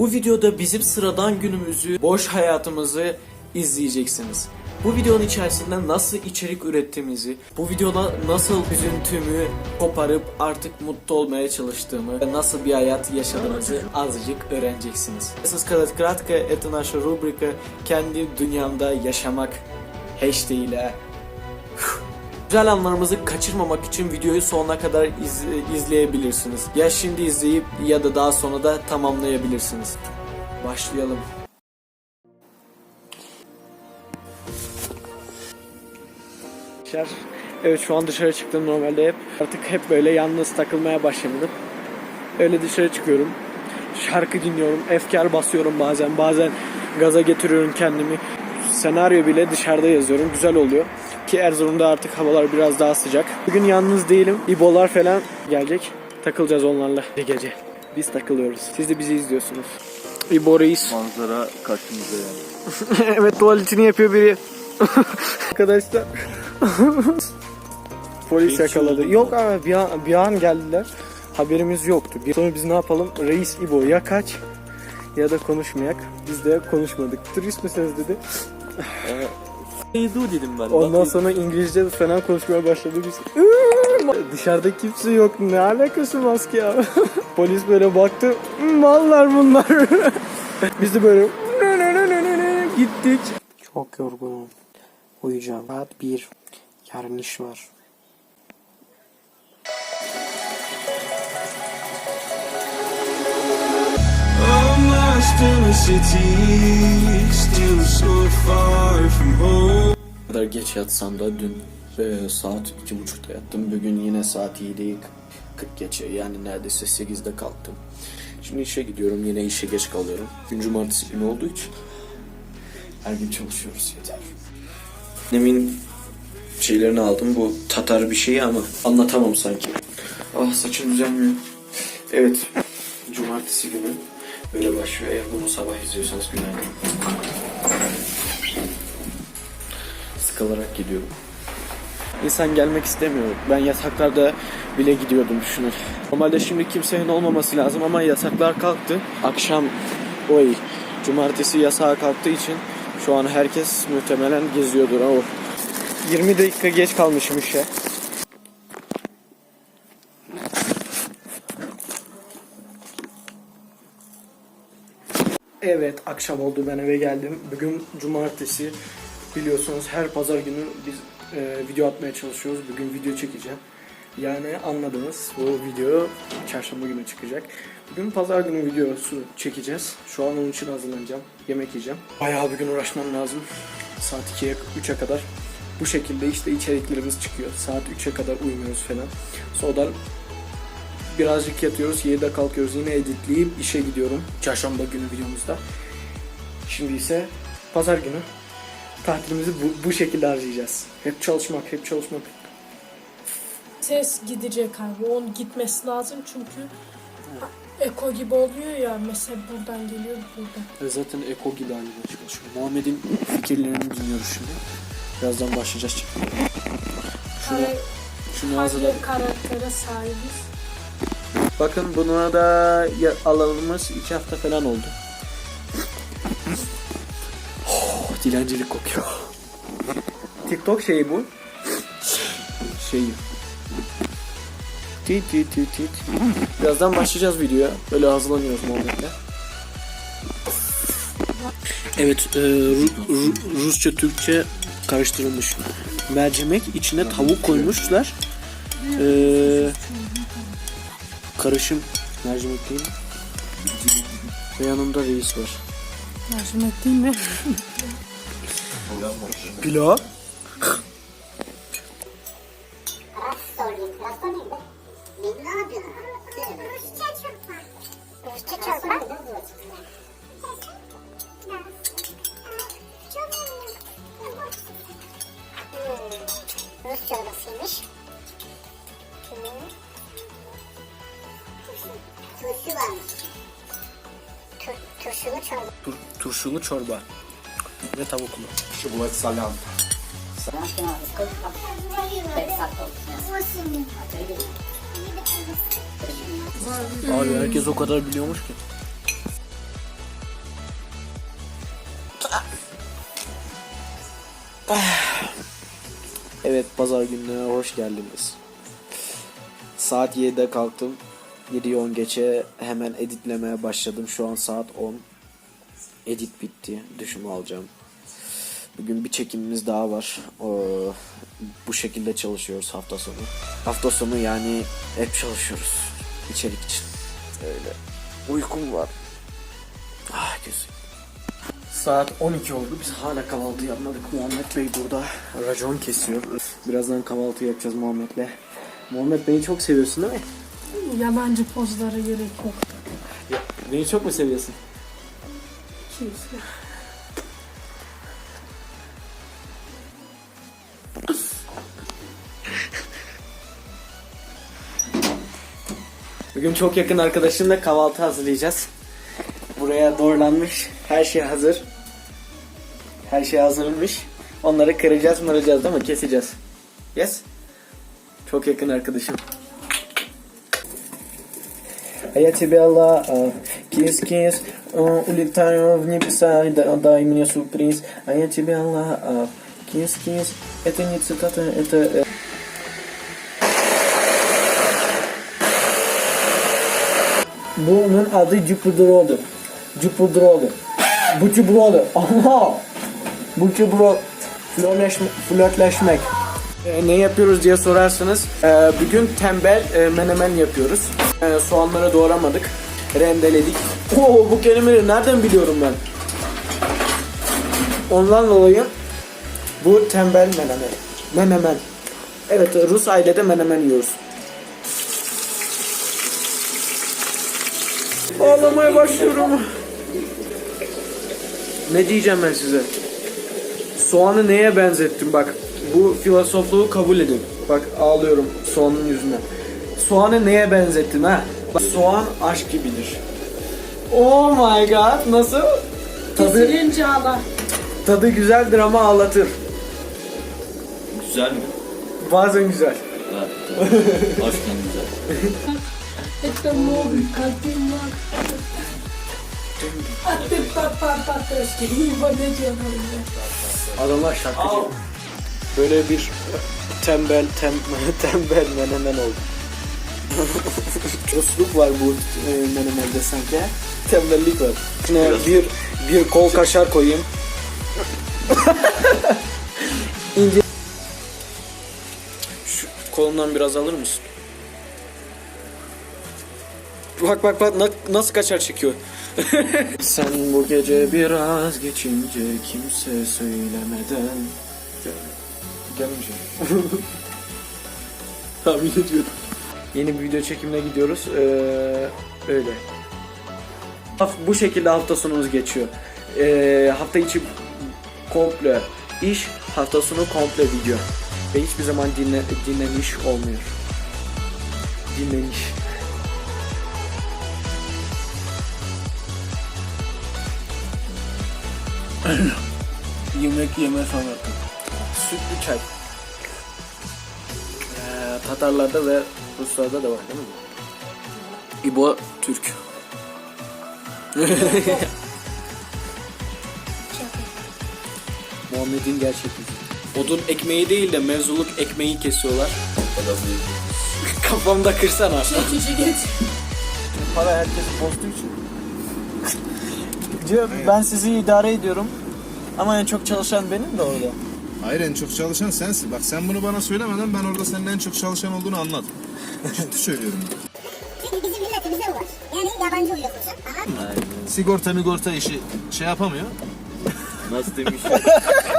Bu videoda bizim sıradan günümüzü, boş hayatımızı izleyeceksiniz. Bu videonun içerisinde nasıl içerik ürettiğimizi, bu videoda nasıl üzüntümü koparıp artık mutlu olmaya çalıştığımı ve nasıl bir hayat yaşadığımızı azıcık öğreneceksiniz. Siz краtka это наша рубрика kendi dünyamda yaşamak hashtag ile Güzel anlarımızı kaçırmamak için videoyu sonuna kadar iz- izleyebilirsiniz. Ya şimdi izleyip ya da daha sonra da tamamlayabilirsiniz. Başlayalım. Evet şu an dışarı çıktım normalde hep. Artık hep böyle yalnız takılmaya başladım. Öyle dışarı çıkıyorum. Şarkı dinliyorum. Efkar basıyorum bazen. Bazen gaza getiriyorum kendimi. Senaryo bile dışarıda yazıyorum. Güzel oluyor. Ki Erzurum'da artık havalar biraz daha sıcak. Bugün yalnız değilim. İbolar falan gelecek. Takılacağız onlarla bir gece. Biz takılıyoruz. Siz de bizi izliyorsunuz. İbo Reis. Manzara karşımıza yani. evet tuvaletini yapıyor biri. Arkadaşlar. Polis Hiç yakaladı. Yok abi bir an, bir an geldiler. Haberimiz yoktu. Bir sonra biz ne yapalım? Reis İbo ya kaç ya da konuşmayak. Biz de konuşmadık. Turist misiniz dedi. Neydu dedim ben. Ondan sonra İngilizce falan konuşmaya başladık biz. Dışarıda kimse yok. Ne alakası maske ya? Polis böyle baktı. Mallar bunlar. biz de böyle gittik. Çok yorgunum. Uyuyacağım. Saat 1. Yarın iş var. I'm lost in a city, kadar geç yatsam da dün e, saat iki buçukta yattım. Bugün yine saat 7'yi 40 geçe yani neredeyse 8'de kalktım. Şimdi işe gidiyorum yine işe geç kalıyorum. Gün cumartesi günü olduğu için her gün çalışıyoruz yeter. Annemin şeylerini aldım bu Tatar bir şey ama anlatamam sanki. Ah saçım düzelmiyor. Evet cumartesi günü böyle başlıyor. Eğer bunu sabah izliyorsanız günaydın sıkılarak gidiyorum. İnsan gelmek istemiyor. Ben yataklarda bile gidiyordum düşünün. Normalde şimdi kimsenin olmaması lazım ama yasaklar kalktı. Akşam oy cumartesi yasağa kalktığı için şu an herkes muhtemelen geziyordur. O 20 dakika geç kalmışım işe. Evet akşam oldu ben eve geldim. Bugün cumartesi biliyorsunuz her pazar günü biz e, video atmaya çalışıyoruz. Bugün video çekeceğim. Yani anladınız bu video çarşamba günü çıkacak. Bugün pazar günü videosu çekeceğiz. Şu an onun için hazırlanacağım. Yemek yiyeceğim. Bayağı bir gün uğraşmam lazım. Saat 2'ye 3'e kadar. Bu şekilde işte içeriklerimiz çıkıyor. Saat 3'e kadar uyumuyoruz falan. Sonra birazcık yatıyoruz. 7'de kalkıyoruz. Yine editleyip işe gidiyorum. Çarşamba günü videomuzda. Şimdi ise pazar günü tatilimizi bu, bu şekilde harcayacağız. Hep çalışmak, hep çalışmak. Ses gidecek abi. Onun gitmesi lazım çünkü eko gibi oluyor ya. Mesela buradan geliyor buradan. E zaten eko gibi haline çalışıyor. Muhammed'in fikirlerini dinliyoruz şimdi. Birazdan başlayacağız çekmeye. Şunu, Kare, şunu hazırladım. kare karaktere sahibiz. Bakın buna da alanımız iki hafta falan oldu. Dilencilik kokuyor. TikTok şeyi bu. Şeyi. Tit tit tit tit. Birazdan başlayacağız videoya. Böyle hazırlanıyoruz Muhammed'le. Evet, e, Ru- Ru- Rusça Türkçe karıştırılmış. Mercimek içine tavuk koymuşlar. E, karışım mercimek değil. Ve yanında reis var. Mercimek değil mi? Hmm, Rus çorbasıymış. Turşu varmış. Tur, turşulu çorba. Tur- turşulu çorba ve tavuklu. Şu bulat salam. Abi herkes o kadar biliyormuş ki. Evet pazar gününe hoş geldiniz. Saat 7'de kalktım. 7'yi 10 geçe hemen editlemeye başladım. Şu an saat 10. Edit bitti. Düşümü alacağım. Bugün bir çekimimiz daha var. Ee, bu şekilde çalışıyoruz hafta sonu. Hafta sonu yani hep çalışıyoruz. İçerik için. Öyle. Uykum var. Ah gözüm. Saat 12 oldu. Biz hala kahvaltı yapmadık. Muhammed Bey burada racon kesiyor. Birazdan kahvaltı yapacağız Muhammed'le. Muhammed Bey'i çok seviyorsun değil mi? Yalancı pozlara gerek yok. Ya, beni çok mu seviyorsun? Kimse. Bugün çok yakın arkadaşımla kahvaltı hazırlayacağız. Buraya doğrulanmış. Her şey hazır. Her şey hazırlanmış. Onları kıracağız mıracağız değil mi? Keseceğiz. Yes? Çok yakın arkadaşım. А я тебя Алла, кис-кис, улетаю в небеса, и да- дай мне сюрприз. А я тебя Алла, кис-кис, это не цитата, это... э, Bunun adı Cupudro'du. Cupudro'du. Bu Cupudro'du. Aha! Bu Cupudro flörtleşme, flörtleşmek. E, ne yapıyoruz diye sorarsınız. E, bugün tembel e, menemen yapıyoruz. E, soğanları doğramadık. Rendeledik. Oo, bu kelimeyi nereden biliyorum ben? Ondan dolayı bu tembel menemen. Menemen. Evet Rus ailede menemen yiyoruz. Ağlamaya başlıyorum. Ne diyeceğim ben size? Soğanı neye benzettim bak. Bu filozofluğu kabul edin. Bak ağlıyorum soğanın yüzüne. Soğanı neye benzettim ha? Bak, soğan aşk gibidir. Oh my god nasıl? Tadı, Kesilince ağlar. tadı güzeldir ama ağlatır. Güzel mi? Bazen güzel. Ha, tamam. Aşkın güzel. Etten mor kalbim var. Attım pat pat pat eski. Ne. Adamlar şarkıcı. Böyle bir tembel tem, tembel menemen oldu. Rusluk var bu e, menemende sanki. Tembellik var. İçine bir bir kol kaşar koyayım. İnce. Kolumdan biraz alır mısın? Bak bak bak na- nasıl kaçar çekiyor. Sen bu gece biraz geçince kimse söylemeden Gelmeyeceğim. Tahmin ediyordum. Yeni bir video çekimine gidiyoruz. Ee, öyle. Bu şekilde hafta sonumuz geçiyor. Ee, hafta içi komple iş, hafta sonu komple video. Ve hiçbir zaman dinle, dinleniş olmuyor. Dinleniş. Yemek yeme sanatı. Sütlü çay. Ee, Tatarlarda ve Ruslarda da var değil mi? İbo Türk. Muhammed'in gerçek yüzü. Odun ekmeği değil de mevzuluk ekmeği kesiyorlar. Kafamda kırsana. Çekici geç. Para herkesi bozduğu için. Diyor ben sizi idare ediyorum. Ama en çok çalışan benim de orada. Hayır en çok çalışan sensin. Bak sen bunu bana söylemeden ben orada senin en çok çalışan olduğunu anladım. Ciddi söylüyorum. Çünkü bizim milletimizde bu var. Yani yabancı uyuyorsun. Sigorta migorta işi şey yapamıyor. Nasıl demiş?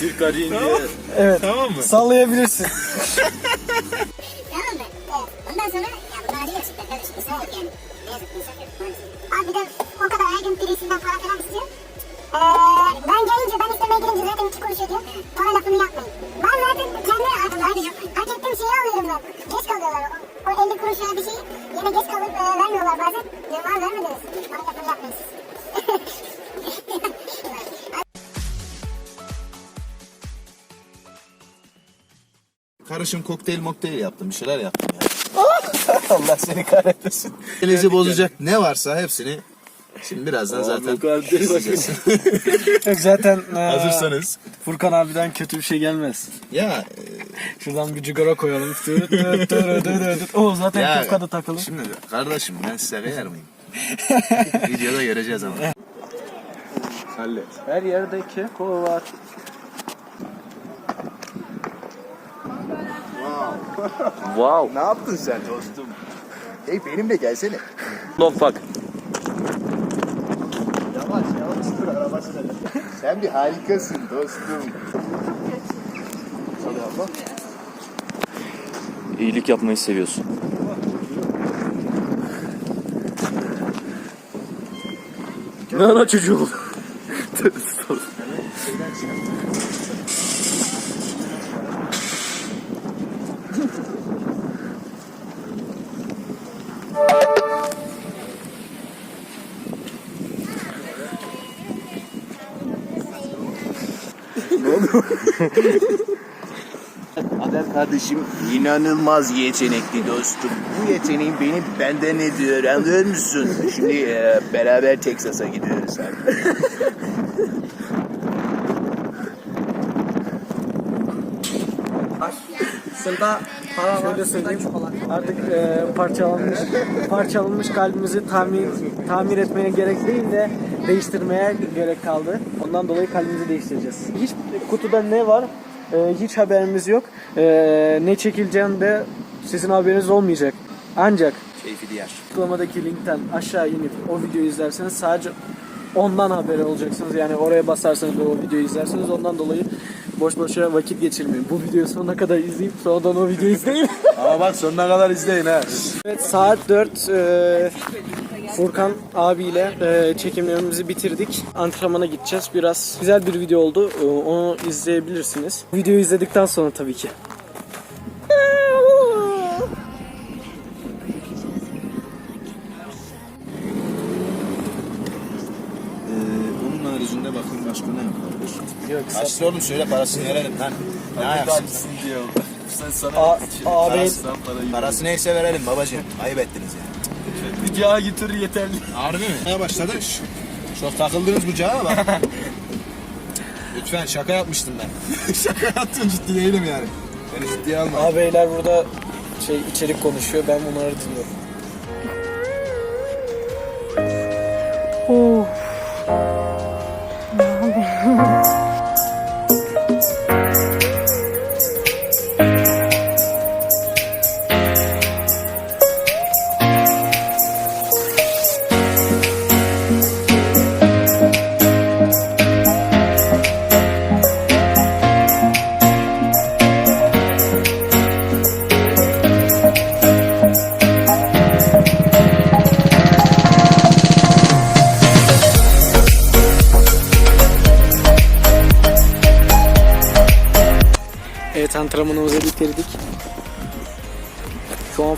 Türk arayınca Tamam mı? Sallayabilirsin. Tamam mı? Evet. Ondan sonra ya bunlar acı gerçekten kardeşim. İnsan yok yani. Ne yazık ki insan yok. maalesef. Abi bir de o kadar her gün birisinden para falan istiyor. Ee, ben gelince, ben istemeye gelince zaten iki kuruş ödüyor. Para lafını yapmayın. Ben zaten kendi hadi hak ettiğim şeyi alıyorum ben. Geç kalıyorlar. O, o 50 kuruş bir şeyi yine geç kalıp e, vermiyorlar bazen. Diyorum abi vermediniz. Para lafını yapmayın siz. Karışım kokteyl mokteyl yaptım. Bir şeyler yaptım ya. Allah seni kahretmesin. Elinizi bozacak ne varsa hepsini Şimdi birazdan zaten Yok zaten e, hazırsanız. Furkan abiden kötü bir şey gelmez. Ya Şuradan bir cigara koyalım. Tı tı tı tı tı tı. O zaten Ya, kufkada takılı. şimdi kardeşim ben size kıyar mıyım? Videoda göreceğiz ama. Hallet. Her yerde keko var. Wow. Ne yaptın sen dostum? Hey benimle gelsene. No fuck. Yavaş yavaş dur arabasına. Sen bir harikasın dostum. İyilik yapmayı seviyorsun. Ne ana çocuğum? Ader kardeşim inanılmaz yetenekli dostum. Bu yeteneğin beni benden ediyor anlıyor musun? Şimdi e, beraber Texas'a gidiyoruz abi. Aslında şöyle söyleyeyim. Artık e, parçalanmış parçalanmış kalbimizi tamir tamir etmeye gerek değil de değiştirmeye gerek kaldı. Ondan dolayı kalbimizi değiştireceğiz. Hiç kutuda ne var? e, hiç haberimiz yok. E, ne çekileceğinde sizin haberiniz olmayacak. Ancak Keyfi diğer. açıklamadaki linkten aşağı inip o videoyu izlerseniz sadece ondan haberi olacaksınız. Yani oraya basarsanız ve o videoyu izlerseniz ondan dolayı boş boşa vakit geçirmeyin. Bu videoyu sonuna kadar izleyip sonradan o videoyu izleyin. Ama bak sonuna kadar izleyin ha. evet saat 4 e, Furkan abiyle e, çekimlerimizi bitirdik. Antrenmana gideceğiz. Biraz güzel bir video oldu. E, onu izleyebilirsiniz. Videoyu izledikten sonra tabii ki. Ee, onun haricinde bakayım başka ne yapabilir? Yok, Kaçtı oğlum söyle parasını verelim lan. Ne ayaksın? Sen sana A- abi Parası, parası neyse verelim babacığım. Ayıp ettiniz ya. Videoya götür yeterli. Harbi mi? Ne başladı? Çok takıldınız bu cağa bak. Lütfen şaka yapmıştım ben. şaka yaptım ciddi değilim yani. Beni ciddiye alma. Ağabeyler burada şey içerik konuşuyor. Ben bunları dinliyorum.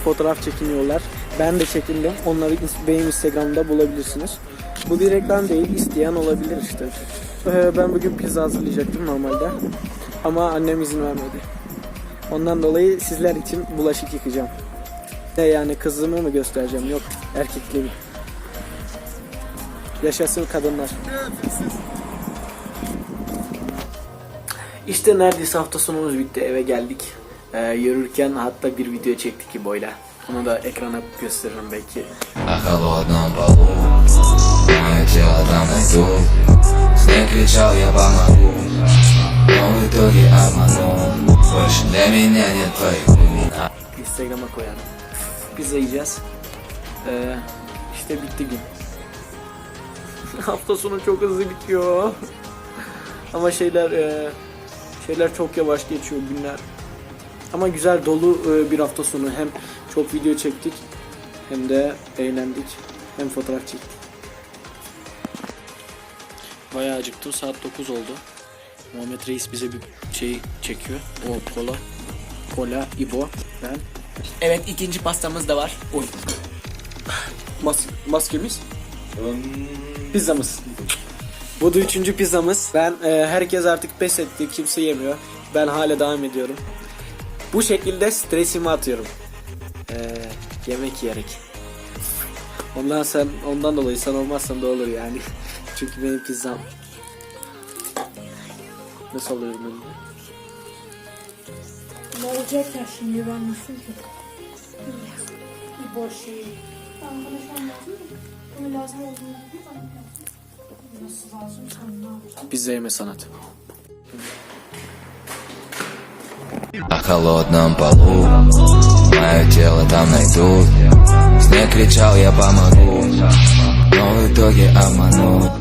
Fotoğraf çekiniyorlar. Ben de çekindim. Onları benim Instagram'da bulabilirsiniz. Bu bir reklam değil. isteyen olabilir işte. Ee, ben bugün pizza hazırlayacaktım normalde. Ama annem izin vermedi. Ondan dolayı sizler için bulaşık yıkayacağım. Ne yani kızımı mı göstereceğim? Yok erkekliğimi. Yaşasın kadınlar. İşte neredeyse hafta sonumuz bitti. Eve geldik e, yürürken hatta bir video çektik İbo'yla. Onu da ekrana gösteririm belki. Instagram'a koyarım. Pizza yiyeceğiz. Ee, işte bitti gün. Hafta sonu çok hızlı bitiyor. Ama şeyler e, şeyler çok yavaş geçiyor günler. Ama güzel dolu e, bir hafta sonu. Hem çok video çektik hem de eğlendik. Hem fotoğraf çektik. Bayağı acıktım. Saat 9 oldu. Muhammed Reis bize bir şey çekiyor. O kola. Kola, İbo, ben. Evet ikinci pastamız da var. Oy. Mas maskemiz. Pizzamız. Bu da üçüncü pizzamız. Ben e, herkes artık pes etti. Kimse yemiyor. Ben hala devam ediyorum. Bu şekilde stresimi atıyorum. E, yemek yiyerek. Ondan sen ondan dolayı sen olmazsan da olur yani. Çünkü benim pizzam Nasıl alıyorum ben? Ne olacak ya şimdi ben düşün ki. Bir boş şey. Ben şu an lazım mı? Bunu lazım olduğunu. Nasıl lazım sen ne yapacaksın? Pizza yeme sanat. На холодном полу Мое тело там найдут. Снег кричал, я помогу. Но в итоге обманул